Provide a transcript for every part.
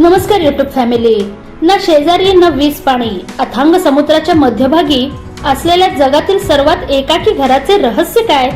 नमस्कार YouTube family ना शेजारी ना वीज पाणी. अथांग समुद्राच्या मध्यभागी असलेल्या जगातील सर्वात एकाकी घराचे रहस्य काय?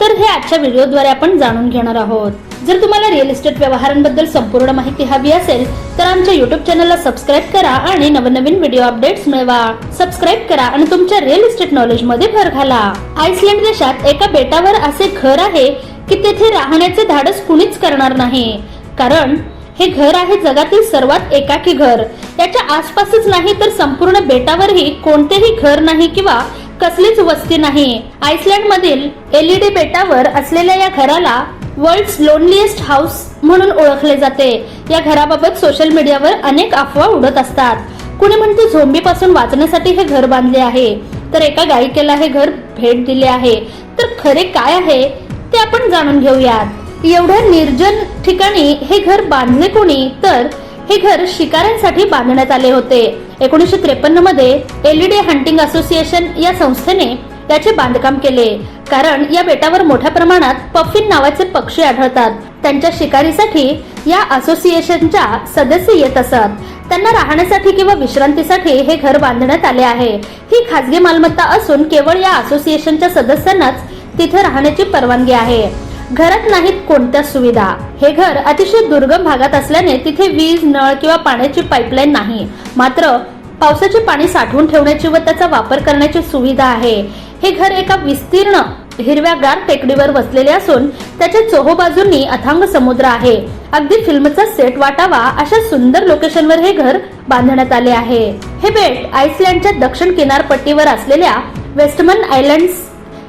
तर हे आजच्या व्हिडिओद्वारे आपण जाणून घेणार आहोत. जर तुम्हाला रिअल इस्टेट व्यवहारांबद्दल संपूर्ण माहिती हवी असेल तर आमच्या युट्यूब चॅनलला सबस्क्राईब करा आणि नवनवीन व्हिडिओ अपडेट्स मिळवा. सबस्क्राईब करा आणि तुमच्या रिअल इस्टेट नॉलेजमध्ये भर घाला. आइसलँड देशात एका बेटावर असे घर आहे की तेथे राहण्याचे धाडस कुणीच करणार नाही. कारण हे घर आहे जगातील सर्वात एकाकी घर. त्याच्या आसपासच नाही तर संपूर्ण बेटावरही कोणतेही घर नाही किंवा कसलीच वस्ती नाही. आइसलँड मधील एलईडी बेटावर असलेल्या या घराला वर्ल्ड लोनलिएस्ट हाऊस म्हणून ओळखले जाते. या घराबाबत सोशल मीडियावर अनेक अफवा उडत असतात. कुणी म्हणते झोंबी पासून वाचण्यासाठी हे घर बांधले आहे? तर एका गायिकेला हे घर भेट दिले आहे. तर खरे काय आहे ते आपण जाणून घेऊयात. एवढ्या निर्जन ठिकाणी हे घर बांधले कोणी? तर हे घर शिकाऱ्यांसाठी बांधण्यात आले होते. एकोणीसशे त्रेपन्नमध्ये एलईडी हंटिंग असोसिएशन या संस्थेने त्याचे बांधकाम केले. कारण या बेटावर मोठ्या प्रमाणात पफिन नावाचे पक्षी आढळतात. त्यांच्या शिकारीसाठी या असोसिएशनच्या सदस्य येत असत. त्यांना राहण्यासाठी किंवा विश्रांतीसाठी हे घर बांधण्यात आले आहे. ही खाजगी मालमत्ता असून केवळ या असोसिएशनच्या सदस्यांनाच तिथे राहण्याची परवानगी आहे. घरात नाहीत कोणत्या सुविधा. हे घर अतिशय दुर्गम भागात असल्याने तिथे वीज नळ किंवा पाण्याची पाईपलाईन नाही. मात्र पावसाचे पाणी साठवून ठेवण्याची व त्याचा वापर करण्याची सुविधा आहे. हे घर एका विस्तीर्ण हिरव्यागार टेकडीवर वसलेले असून त्याच्या चोहोबाजूंनी अथांग समुद्र आहे. अगदी फिल्मचा सेट वाटावा अशा सुंदर लोकेशनवर हे घर बांधण्यात आले आहे. हे बेट आइसलँडच्या दक्षिण किनारपट्टीवर असलेल्या वेस्टमन आयलँड्स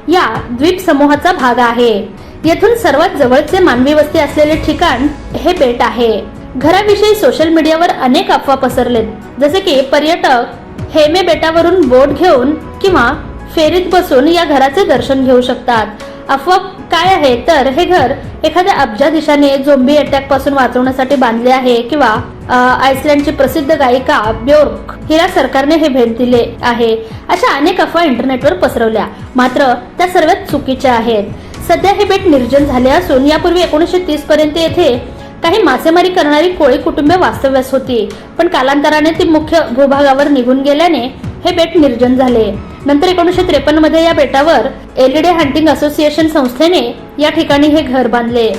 या द्वीप समूहाचा भाग आहे. येथून सर्वात जवळचे मानवी वस्ती असलेले ठिकाण हे बेट आहे. घराविषयी सोशल मीडियावर अनेक अफवा पसरलेत. जसे की पर्यटक हेमे बेटावरून बोट घेऊन किंवा फेरीत बसून या घराचे दर्शन घेऊ शकतात. अफवा काय आहे? तर हे घर एखाद्या अब्जाधीशाने झोंबी अटॅकपासून वाचवण्यासाठी बांधले आहे किंवा आयसलँडची प्रसिद्ध गायिका ब्योर्क हिला सरकारने हे भेट दिले आहे. अशा अनेक अफवा इंटरनेटवर पसरवल्या. मात्र त्या सर्वात चुकीच्या आहेत. सध्या हे बेट निर्जन झाले असून यापूर्वी एकोणीसशे तीस पर्यंत येथे काही मासेमारी करणारी कोळी कुटुंबे वास्तव्यास होती. पण कालांतराने ती मुख्य भूभागावर निघून गेल्याने हे बेट निर्जन झाले. नंतर एकोणीसशे त्रेपन्नमध्ये या बेटावर एलईडी हंटिंग असोसिएशन संस्थेने या ठिकाणी हे घर बांधले.